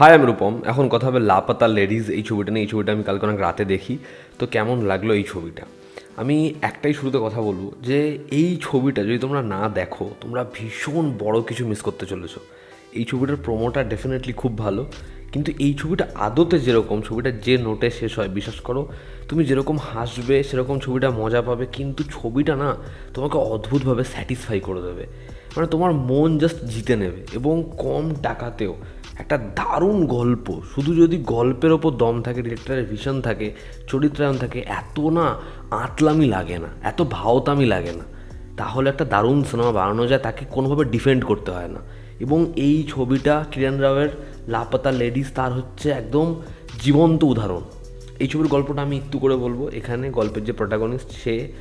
High আমি রূপম এখন কথা হবে লাপাতা লেডিজ এই ছবিটা নিয়ে। এই ছবিটা আমি কালকে অনেক রাতে দেখি। তো কেমন লাগল এই ছবিটা? আমি একটাই শুরুতে কথা বলব যে, এই ছবিটা যদি তোমরা না দেখো, তোমরা ভীষণ বড় কিছু মিস করতে চলেছো। এই ছবিটার প্রোমোটা ডেফিনেটলি খুব ভালো। কিন্তু এই ছবিটা আদতে যেরকম, ছবিটা যে নোটে শেষ হয়, বিশ্বাস করো, তুমি যেরকম হাসবে, সেরকম ছবিটা মজা পাবে, কিন্তু ছবিটা না তোমাকে অদ্ভুতভাবে স্যাটিসফাই করে দেবে। মানে তোমার মন জাস্ট জিতে নেবে এবং কম টাকাতেও। একটা দারুণ গল্প। শুধু যদি গল্পের ওপর দম থাকে ডিরেক্টরের ভিশন থাকে, চরিত্রায়ন থাকে, এত না আতলামি লাগে না, এত ভাওতামি লাগে না। তাহলে একটা দারুণ সিনেমা বানানো যায়, তাকে কোনোভাবে ডিফেন্ড করতে হয় না। এবং এই ছবিটা কিরণ রাওয়ের লাপাতা লেডিস, তার হচ্ছে একদম জীবন্ত উদাহরণ। এই ছবির গল্পটা আমি একটু করে বলব। এখানে গল্পের যে প্রোটাগনিস্ট সে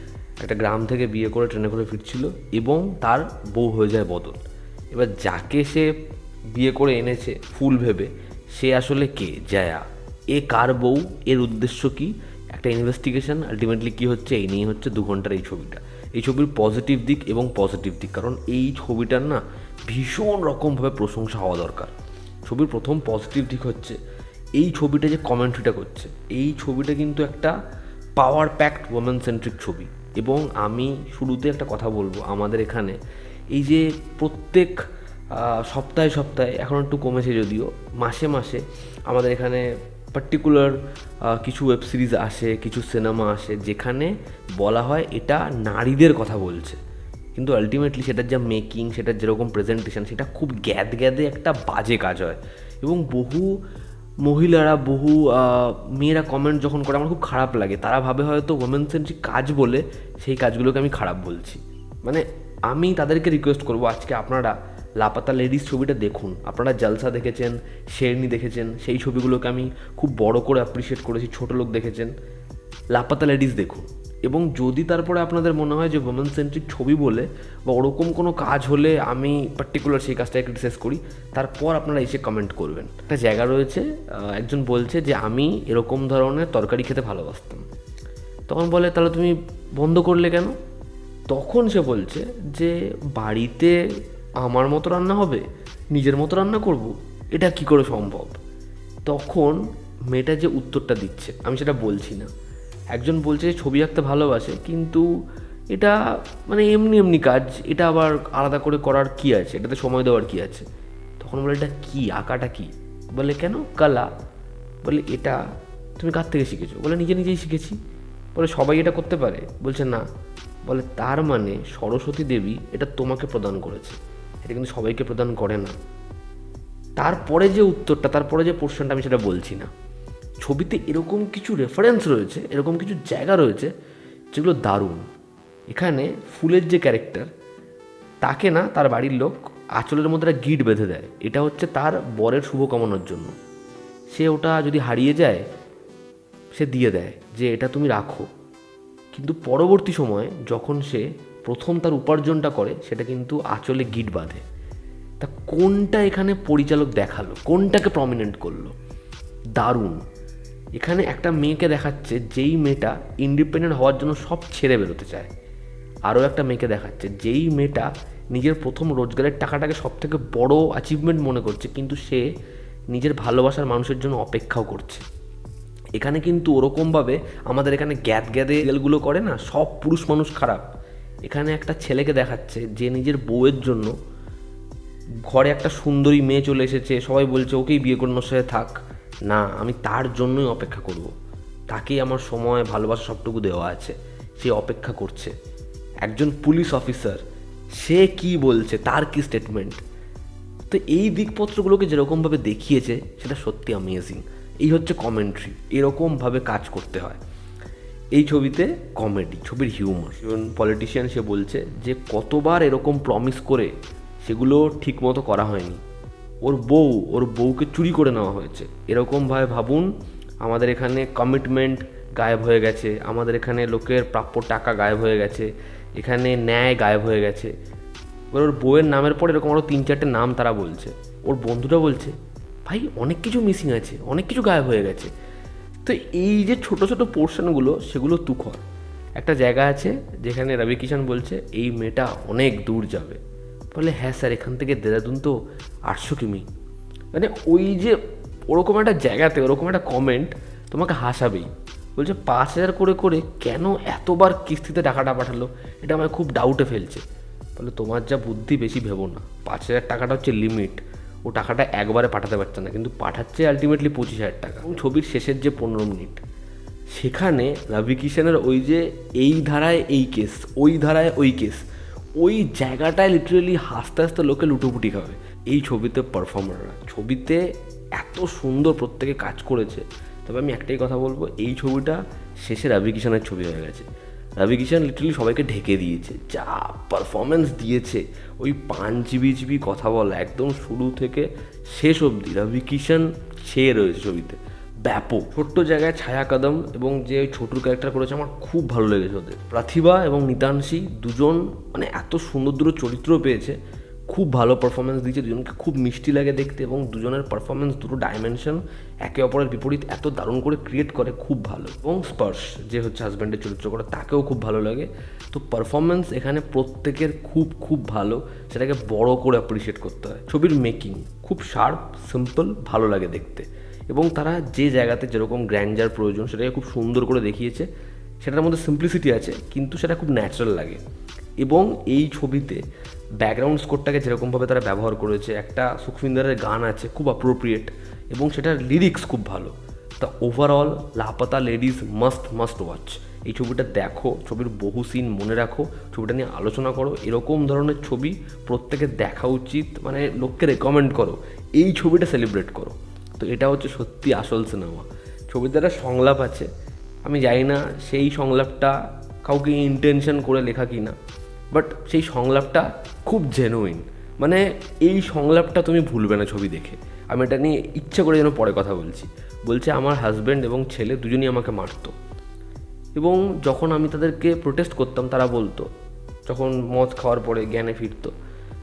একটা গ্রাম থেকে বিয়ে করে, ট্রেনে করে ফিরছিল এবং তার বউ হয়ে যায় বদল। এবার যাকে সে বিয়ে করে এনেছে, ফুল ভেবে। সে আসলে কে? জয়া। এ কার বউ? এর উদ্দেশ্য কি? একটা ইনভেস্টিগেশন আলটিমেটলি কী হচ্ছে? এই নিয়ে হচ্ছে দু ঘণ্টার এই ছবিটা। এই ছবির পজিটিভ দিক এবং পজিটিভ দিক, কারণ এই ছবিটার না ভীষণ রকমভাবে প্রশংসা হওয়া দরকার। ছবির প্রথম পজিটিভ দিক হচ্ছে, এই ছবিটা যে কমেন্ট্রিটা করছে, এই ছবিটা কিন্তু একটা পাওয়ার প্যাকড ওমেন সেন্ট্রিক ছবি। এবং আমি শুরুতে একটা কথা বলব আমাদের এখানে, এই যে প্রত্যেক সপ্তাহে সপ্তাহে, এখন একটু কমেছে যদিও, মাসে মাসে আমাদের এখানে পার্টিকুলার কিছু ওয়েব সিরিজ আসে, কিছু সিনেমা আসে, যেখানে বলা হয় এটা নারীদের কথা বলছে। কিন্তু আলটিমেটলি সেটার যা মেকিং সেটার যেরকম প্রেজেন্টেশন সেটা খুব গ্যাদ গ্যাদে একটা বাজে কাজ হয়। এবং বহু মহিলারা, বহু মেয়েরা কমেন্ট যখন করে, আমার খুব খারাপ লাগে। তারা ভাবে হয়তো ওমেন সেন্ট্রিক কাজ বলে সেই কাজগুলোকে আমি খারাপ বলছি। মানে আমি তাদেরকে রিকোয়েস্ট করব, আজকে আপনারা লাপাতা লেডিস ছবিটা দেখুন। আপনারা জলসা দেখেছেন, শেরনি দেখেছেন, সেই ছবিগুলোকে আমি খুব বড় করে অ্যাপ্রিসিয়েট করেছি, ছোট লোক দেখেছেন। লাপাতা লেডিস দেখুন। এবং যদি তারপরে আপনাদের মনে হয় যে ওমেন সেন্ট্রিক ছবি বলে বা ওরকম কোনো কাজ হলে আমি পার্টিকুলার সেই কাজটাকে ক্রিটিসাইজ করি, তারপর আপনারা এসে কমেন্ট করবেন। একটা জায়গা রয়েছে একজন বলছে যে আমি এরকম ধরনের তরকারি খেতে ভালোবাসতাম। তখন বলে, তাহলে তুমি বন্ধ করলে কেন? তখন সে বলছে যে, বাড়িতে আমার মতো রান্না হবে, নিজের মতো রান্না করব, এটা কি করে সম্ভব? তখন মেয়েটা যে উত্তরটা দিচ্ছে, আমি সেটা বলছি না। একজন বলছে ছবি আঁকতে ভালোবাসে, কিন্তু এটা মানে এমনি এমনি কাজ, এটা আবার আলাদা করে করার কি আছে? এটাতে সময় দেওয়ার কি আছে? তখন বলে, এটা কি? আঁকাটা কি? বলে, কেন? কালা। বলে, এটা তুমি কার থেকে শিখেছো? বলে, নিজে নিজেই শিখেছি। বলে, সবাই এটা করতে পারে? বলছে, না। বলে, তার মানে সরস্বতী দেবী এটা তোমাকে প্রদান করেছে। এটা কিন্তু সবাইকে প্রদান করে না। তারপরে যে উত্তরটা, তারপরে যে পোর্শনটা আমি সেটা বলছি না। ছবিতে এরকম কিছু রেফারেন্স রয়েছে, এরকম কিছু জায়গা রয়েছে, যেগুলো দারুণ। এখানে ফুলের যে ক্যারেক্টার তাকে না তার বাড়ির লোক আঁচলের মধ্যে একটা গিট বেঁধে দেয়। এটা হচ্ছে তার বরের শুভকামনার জন্য। সে ওটা যদি হারিয়ে যায়, সে দিয়ে দেয় যে এটা তুমি রাখো। কিন্তু পরবর্তী সময়ে যখন সে প্রথম তার উপার্জনটা করে, সেটা কিন্তু আঁচলে গিট বাঁধে। তা কোনটা এখানে পরিচালক দেখাল? কোনটাকে প্রমিনেন্ট করল? দারুণ। এখানে একটা মেয়েকে দেখাচ্ছে, যেই মেয়েটা ইন্ডিপেন্ডেন্ট হওয়ার জন্য সব ছেড়ে বেরোতে চায়। আরও একটা মেয়েকে দেখাচ্ছে, যেই মেয়েটা নিজের প্রথম রোজগারের টাকাটাকে সব থেকে বড় অ্যাচিভমেন্ট মনে করছে, কিন্তু সে নিজের ভালোবাসার মানুষের জন্য অপেক্ষাও করছে। এখানে কিন্তু ওরকমভাবে আমাদের এখানে গ্যাদ গ্যাদে রিয়েলগুলো করে না, সব পুরুষ মানুষ খারাপ। এখানে একটা ছেলেকে দেখাচ্ছে যে নিজের বউয়ের জন্য ঘরে একটা সুন্দরী মেয়ে চলে এসেছে, সবাই বলছে ওকেই বিয়ে করে সাথে থাক। না, আমি তার জন্যই অপেক্ষা করব। তাকেই আমার সময়, ভালোবাসা সবটুকু দেওয়া আছে। সে অপেক্ষা করছে। একজন পুলিশ অফিসার, সে কি বলছে, তার কি স্টেটমেন্ট তো এই দিকপত্রগুলোকে যেরকমভাবে দেখিয়েছে, সেটা সত্যি অ্যামেজিং এই হচ্ছে কমেন্ট্রি এরকমভাবে কাজ করতে হয়। এই ছবিতে কমেডি ছবির হিউমার যেমন পলিটিশিয়ান সে বলছে যে কতবার এরকম প্রমিস করে সেগুলো ঠিকমতো করা হয়নি। ওর বউ, ওর বউকে চুরি করে নেওয়া হয়েছে। এরকমভাবে ভাবুন, আমাদের এখানে কমিটমেন্ট গায়েব হয়ে গেছে, আমাদের এখানে লোকের প্রাপ্য টাকা গায়েব হয়ে গেছে, এখানে ন্যায় গায়েব হয়ে গেছে। ওর বউয়ের নামের পর এরকম আরও তিন চারটে নাম তারা বলছে। ওর বন্ধুটা বলছে ভাই, অনেক কিছু মিসিং আছে, অনেক কিছু গায়েব হয়ে গেছে। তো এই যে ছোট ছোট পোর্শনগুলো সেগুলো তুখর একটা জায়গা আছে যেখানে রবি কিষান বলছে, এই মেয়েটা অনেক দূর যাবে। বলে হ্যাঁ স্যার, এখান থেকে দেরাদুন তো আটশো কিমি। মানে ওই যে ওরকম একটা জায়গাতে, ওরকম একটা কমেন্ট তোমাকে হাসাবেই। বলছে, পাঁচ হাজার করে করে কেন এতবার কিস্তিতে টাকাটা পাঠালো? এটা আমায় খুব ডাউটে ফেলছে। বলে, তোমার যা বুদ্ধি, বেশি ভেবো না। পাঁচ হাজার টাকাটা হচ্ছে লিমিট ও টাকাটা একবারে পাঠাতে পারছে না, কিন্তু পাঠাচ্ছে আলটিমেটলি পঁচিশ হাজার টাকা। এবং ছবির শেষের যে পনেরো মিনিট, সেখানে রবি কিষানের ওই যে এই ধারায় এই কেস ওই ধারায় ওই কেস ওই জায়গাটায় লিটারেলি হাসতে হাসতে লোকে লুটোপুটি খাবে। এই ছবিতে পারফর্মাররা ছবিতে এত সুন্দর প্রত্যেকে কাজ করেছে। তবে আমি একটাই কথা বলব, এই ছবিটা শেষে রবি কিষানের ছবি হয়ে গেছে। রবি কিষান লিটারালি সবাইকে ঢেকে দিয়েছে, যা পারফরমেন্স দিয়েছে। ওই পাঁচ জিবি জিবি কথা বলা একদম শুরু থেকে শেষ অবধি। রবি কিষান ছেয়ে রয়েছে ছবিতে। ব্যাপক। ছোট্ট জায়গায় ছায়া কদম এবং যে ছোটুর ক্যারেক্টার করেছে, আমার খুব ভালো লেগেছে ওদের। প্রাথিবা এবং নিতাংশী দুজন মানে এত সুন্দর দুটো চরিত্র পেয়েছে। খুব ভালো পারফরমেন্স দিয়েছে, দুজনকে খুব মিষ্টি লাগে দেখতে এবং দুজনের পারফরমেন্স দুটো ডাইমেনশন একে অপরের বিপরীত এত দারুণ করে ক্রিয়েট করে, খুব ভালো। এবং স্পর্শ, যে হচ্ছে হাজব্যান্ডের চরিত্র করে, তাকেও খুব ভালো লাগে। তো পারফরমেন্স এখানে প্রত্যেকের খুব খুব ভালো, সেটাকে বড় করে অ্যাপ্রিসিয়েট করতে হয়। ছবির মেকিং খুব শার্প সিম্পল ভালো লাগে দেখতে। এবং তারা যে জায়গাতে যেরকম গ্র্যান্ডার প্রয়োজন, সেটাকে খুব সুন্দর করে দেখিয়েছে। সেটার মধ্যে সিম্পলিসিটি আছে, কিন্তু সেটা খুব ন্যাচারাল লাগে। এবং এই ছবিতে ব্যাকগ্রাউন্ড স্কোরটাকে যেরকমভাবে তারা ব্যবহার করেছে, একটা সুখবিন্দারের গান আছে খুব অ্যাপ্রোপ্রিয়েট এবং সেটার লিরিক্স খুব ভালো। তা overall Laapataa Ladies must must watch এই ছবিটা দেখো, ছবির বহু সিন মনে রাখো, ছবিটা নিয়ে আলোচনা করো, এরকম ধরনের ছবি প্রত্যেকে দেখা উচিত মানে লোককে রেকমেন্ড করো, এই ছবিটা সেলিব্রেট করো। তো এটা হচ্ছে সত্যি আসল সিনেমা ছবিতে একটা সংলাপ আছে, আমি জানি না সেই সংলাপটা কাউকে ইন্টেনশন করে লেখা কি না বাট সেই সংলাপটা খুব জেনুইন মানে এই সংলাপটা তুমি ভুলবে না ছবি দেখে। আমি এটা নিয়ে ইচ্ছে করে যেন পরে কথা বলছি। বলছে, আমার হাজব্যান্ড এবং ছেলে দুজনই আমাকে মারতো। এবং যখন আমি তাদেরকে প্রোটেস্ট করতাম, তারা বলতো, যখন মদ খাওয়ার পরে জ্ঞানে ফিরতো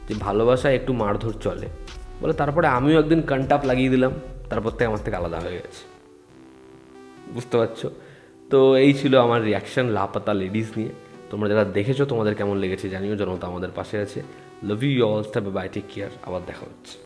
যে ভালোবাসায় একটু মারধর চলে। বলে, তারপরে আমিও একদিন কান্টাপ লাগিয়ে দিলাম, তারপর থেকে আমার থেকে আলাদা হয়ে গেছে। বুঝতে পারছ? তো এই ছিল আমার রিয়াকশন লাপাতা লেডিস নিয়ে। তোমরা যারা দেখেছ, তোমাদের কেমন লেগেছে জানিও, জনতা আমাদের পাশে আছে। Love you all bye take care আবার দেখা হচ্ছে।